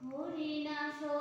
হরিনা so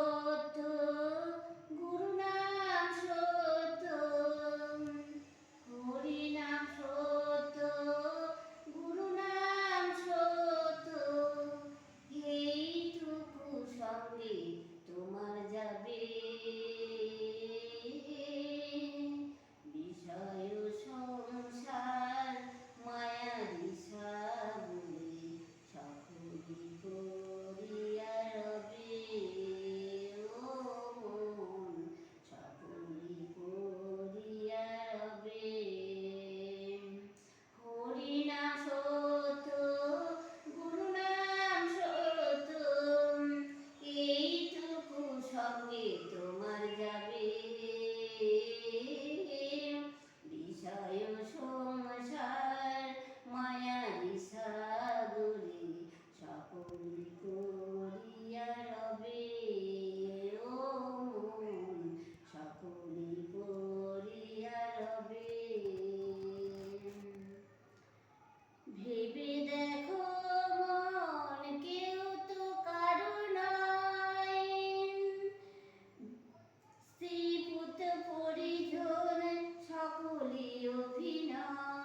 সঙ্গে তোমার যাবে বিষয় সংসার, মায়া সাগরে সকল করিয়া রবে। ও সকল করিয়া রবে। ভেবে দেখ পরিজন সকলি অভিনয়।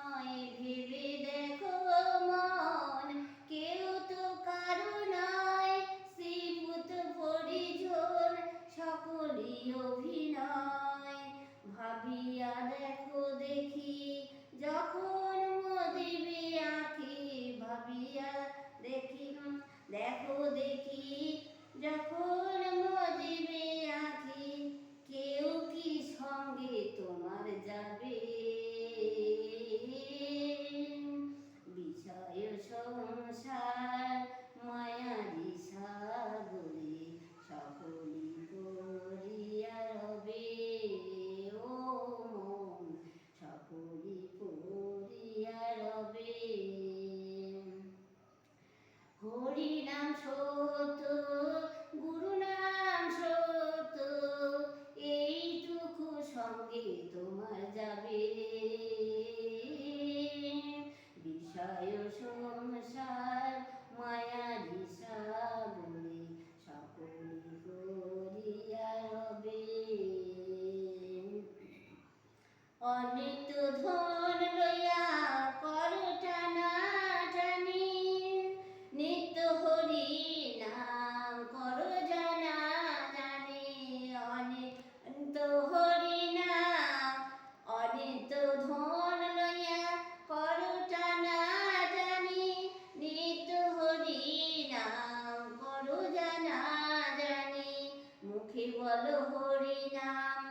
মুখে বলো হরিনাম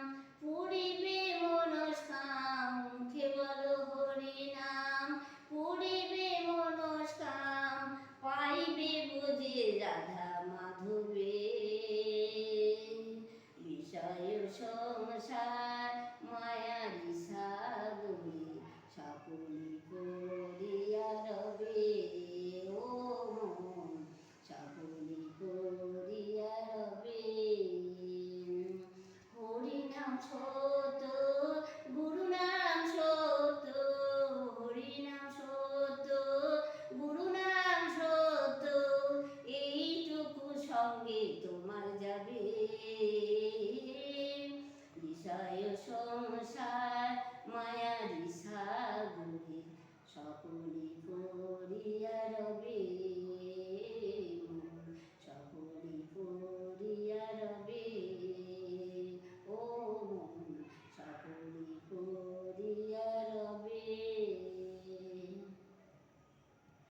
পুরিবে